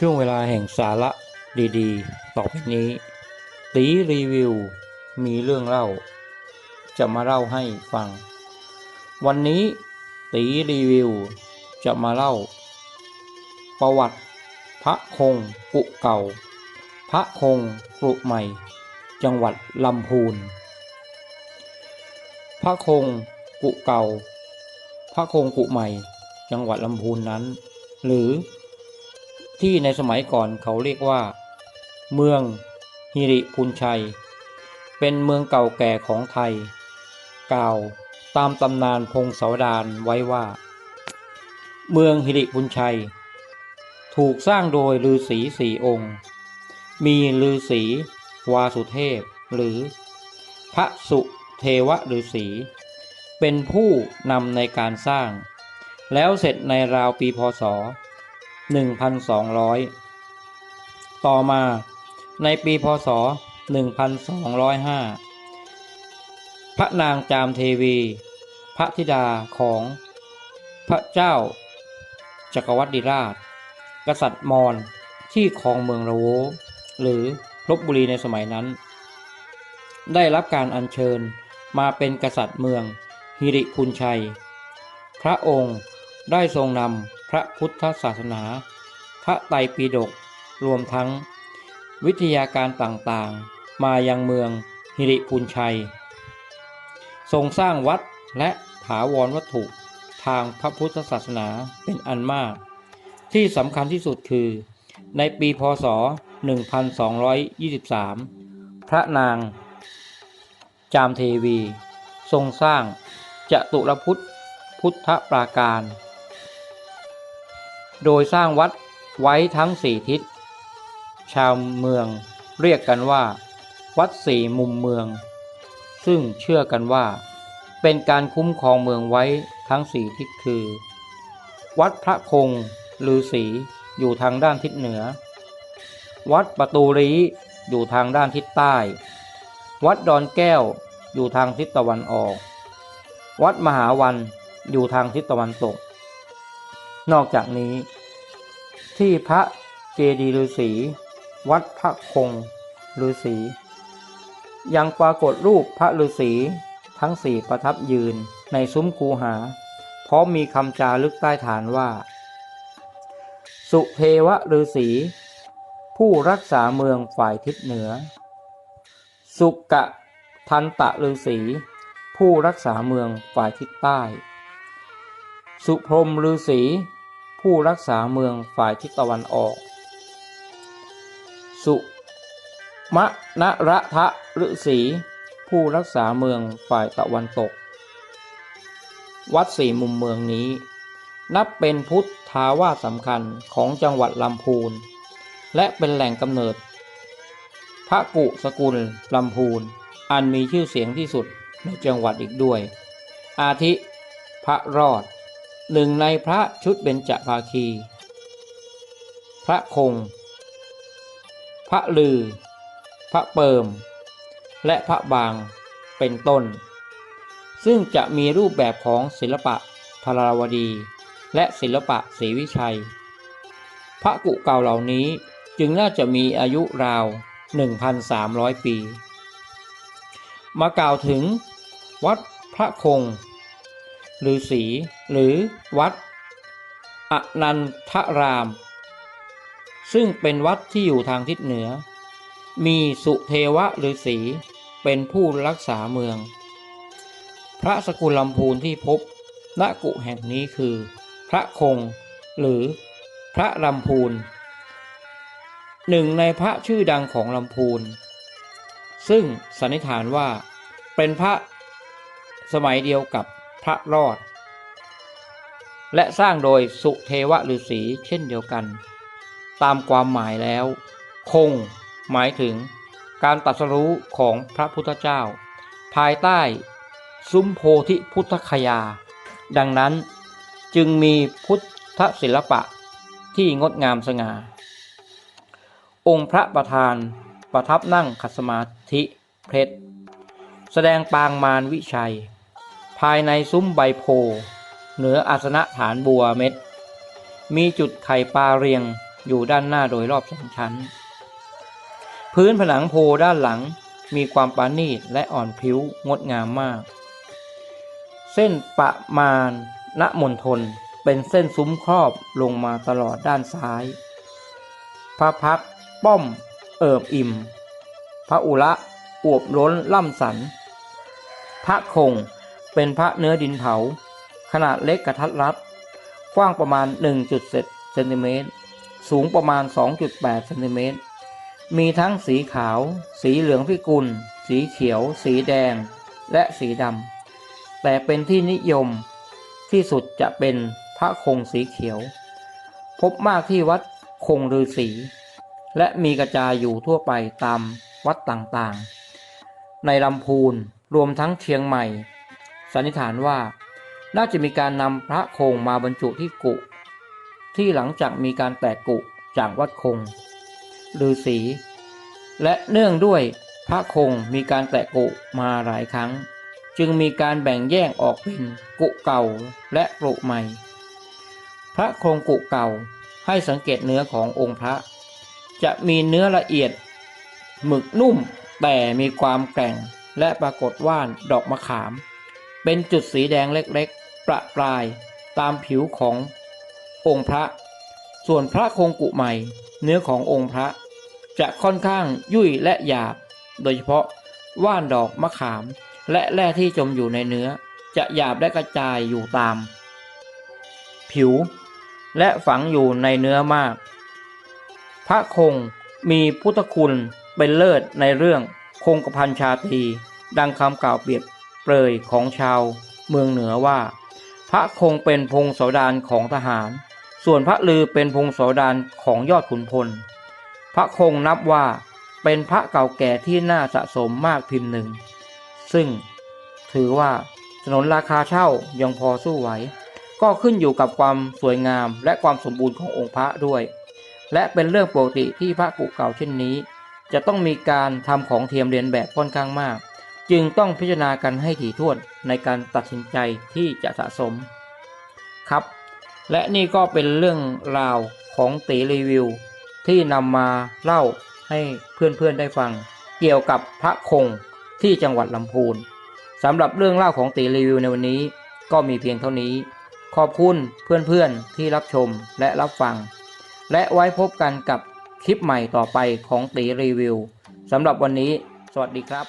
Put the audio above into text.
ช่วงเวลาแห่งสาระดีๆ ต่อไปนี้ตีรีวิว มีเรื่องเล่า จะมาเล่าให้ฟัง วันนี้ตีรีวิว จะมาเล่า ประวัติ พระคงกุเก่า พระคงกุใหม่ จังหวัดลำพูน พระคงกุเก่า พระคงกุใหม่ จังหวัดลำพูนนั้น หรือ ที่ในสมัยก่อนเขาเรียกว่า เมืองฮิริพุนชัย เป็นเมืองเก่าแก่ของไทย กล่าวตามตำนานพงศาวดารไว้ว่า เมืองฮิริพุนชัย ถูกสร้างโดยฤาษีสี่องค์ มีฤาษีวาสุเทพ หรือ พระสุเทวฤาษีเป็นผู้นำในการสร้าง แล้วเสร็จในราวปีพศ 1,200 ต่อมาในปีพศ 1,205 พระนางจามเทวี พระธิดาของพระเจ้าจักรวรรดิราช กษัตริย์มอญที่ครองเมืองระโว หรือลบบุรีในสมัยนั้น ได้รับการอัญเชิญมาเป็นกษัตริย์เมืองฮิริพุนชัย พระองค์ได้ทรงนำ พระพุทธศาสนา พระไตรปิฎกรวมทั้ง วิทยาการต่างๆ มายังเมืองฮิริพุนชัย ทรงสร้างวัดและถาวรวัตถุทางพระพุทธศาสนาเป็นอันมาก ที่สำคัญที่สุดคือ ในปีพศ 1223 พระนาง จามเทวี ทรงสร้างจตุรพุทธพุทธปราการ โดยสร้างวัดไว้ทั้งสี่ทิศ ชาวเมืองเรียกกันว่า วัดสี่มุมเมือง ซึ่งเชื่อกันว่า เป็นการคุ้มครองเมืองไว้ทั้งสี่ทิศคือ วัดพระคงฤาษีอยู่ทางด้านทิศเหนือ วัดประตูรีอยู่ทางด้านทิศใต้ วัดดอนแก้วอยู่ทางทิศตะวันออก วัดมหาวันอยู่ทางทิศตะวันตก นอกจากนี้ ที่พระเจดีฤาษีวัดพระคงฤาษียังปรากฏรูปพระฤาษีทั้งสี่ประทับยืนในซุ้มคูหาพร้อมมีคำจารึกใต้ฐานว่า สุเทวฤาษีผู้รักษาเมืองฝ่ายทิศเหนือ สุกะทันตะฤาษีผู้รักษาเมืองฝ่ายทิศใต้ สุพรมฤาษี ผู้รักษาเมืองฝ่ายทิศตะวันออก สุมะนระทะฤษีผู้รักษาเมืองฝ่ายตะวันตก วัดสี่มุมเมืองนี้ นับเป็นพุทธทาวาสสำคัญของจังหวัดลำพูน และเป็นแหล่งกำเนิด พระกุสกุลลำพูน อันมีชื่อเสียงที่สุดในจังหวัดอีกด้วย อาทิ พระรอด หนึ่งในพระชุดเบญจภาคี พระคง พระลือ พระเปิม และพระบางเป็นต้น ซึ่งจะมีรูปแบบของศิลปะธาราวดี และศิลปะศรีวิชัย พระกุเก่าเหล่านี้จึงน่าจะมีอายุราว 1,300 ปี มากล่าวถึงวัดพระคง ฤาษีหรือวัดอนันทราม ซึ่งเป็นวัดที่อยู่ทางทิศเหนือ มีสุเทวะฤาษีเป็นผู้รักษาเมือง พระสกุลลำพูนที่พบณกุแห่งนี้คือ พระคง หรือพระลำพูนหนึ่งในพระชื่อดังของลำพูน ซึ่งสันนิษฐานว่าเป็นพระสมัยเดียวกับ ระรอด และสร้างโดยสุเทวฤาษีเช่นเดียวกัน ตามความหมายแล้ว คง หมายถึงการตรัสรู้ของพระพุทธเจ้า ภายใต้ ซุ้มโพธิพุทธคยา ดังนั้นจึงมีพุทธศิลปะที่งดงามสง่า องค์พระประธานประทับนั่งขัดสมาธิเพชรแสดงปางมารวิชัย ภายในซุ้มใบโพ เหนืออาสนะฐานบัวเม็ด มีจุดไข่ปลาเรียงอยู่ด้านหน้าโดยรอบสองชั้น พื้นผนังโพด้านหลังมีความปราณีตและอ่อนผิวงดงามมาก เส้นประมาณณมณฑลเป็นเส้นซุ้มครอบลงมาตลอดด้านซ้าย พระพักป้อม เอิบอิ่ม พระอุระอวบล้นล่ำสัน พระคง เป็นพระเนื้อดินเผา ขนาดเล็กกระทัดรัดกว้างประมาณ 1.7เซนติเมตรสูงประมาณ 2.8เซนติเมตรมีทั้งสีขาว สีเหลืองพิกุล สีเขียว สีแดง และสีดำ แต่เป็นที่นิยมที่สุดจะเป็นพระคงสีเขียว พบมากที่วัดคงฤาษีและมีกระจายอยู่ทั่วไปตามวัดต่างๆ ในลำพูนรวมทั้งเชียงใหม่ สันนิษฐานว่า น่าจะมีการนำพระคงมาบรรจุที่กุ ที่หลังจากมีการแตกกุจากวัดคงฤาษีและเนื่องด้วยพระคงมีการแตกกุมาหลายครั้ง จึงมีการแบ่งแยกออกเป็นกุเก่าและกุใหม่ พระโครงกุเก่าให้สังเกตเนื้อขององค์พระ จะมีเนื้อละเอียด หมึกนุ่มแต่มีความแกร่งและปรากฏว่านดอกมะขาม เป็นจุดสีแดงเล็กๆ ประปรายตามผิวขององค์พระ ส่วนพระคงกุใหม่ เนื้อขององค์พระ จะค่อนข้างยุ่ยและหยาบ โดยเฉพาะว่านดอกมะขาม และแร่ที่จมอยู่ในเนื้อ จะหยาบและกระจายอยู่ตาม ผิว และฝังอยู่ในเนื้อมาก พระคงมีพุทธคุณเป็นเลิศในเรื่องคงกระพันชาตีดังคำกล่าวเปรียบ เปรยของชาวเมืองเหนือว่า พระคงเป็นพงศาวดารของทหาร ส่วนพระลือเป็นพงศาวดารของยอดขุนพล พระคงนับว่าเป็นพระเก่าแก่ที่น่าสะสมมากพิมพ์หนึ่ง ซึ่งถือว่าสนนราคาเช่ายังพอสู้ไหว ก็ขึ้นอยู่กับความสวยงามและความสมบูรณ์ขององค์พระด้วย และเป็นเรื่องปกติที่พระกุเก่าเช่นนี้ จะต้องมีการทำของเทียมเรียนแบบค่อนข้างมาก จึงต้องพิจารณากันให้ถี่ถ้วนในการตัดสินใจที่จะสะสม ครับ และนี่ก็เป็นเรื่องราวของตีรีวิว ที่นำมาเล่าให้เพื่อนๆได้ฟัง เกี่ยวกับพระคงที่จังหวัดลำพูนสำหรับเรื่องเล่าของตีรีวิวในวันนี้ ก็มีเพียงเท่านี้ ขอบคุณเพื่อนๆที่รับชมและรับฟัง และไว้พบกันกับคลิปใหม่ต่อไปของตีรีวิวสำหรับวันนี้ สวัสดีครับ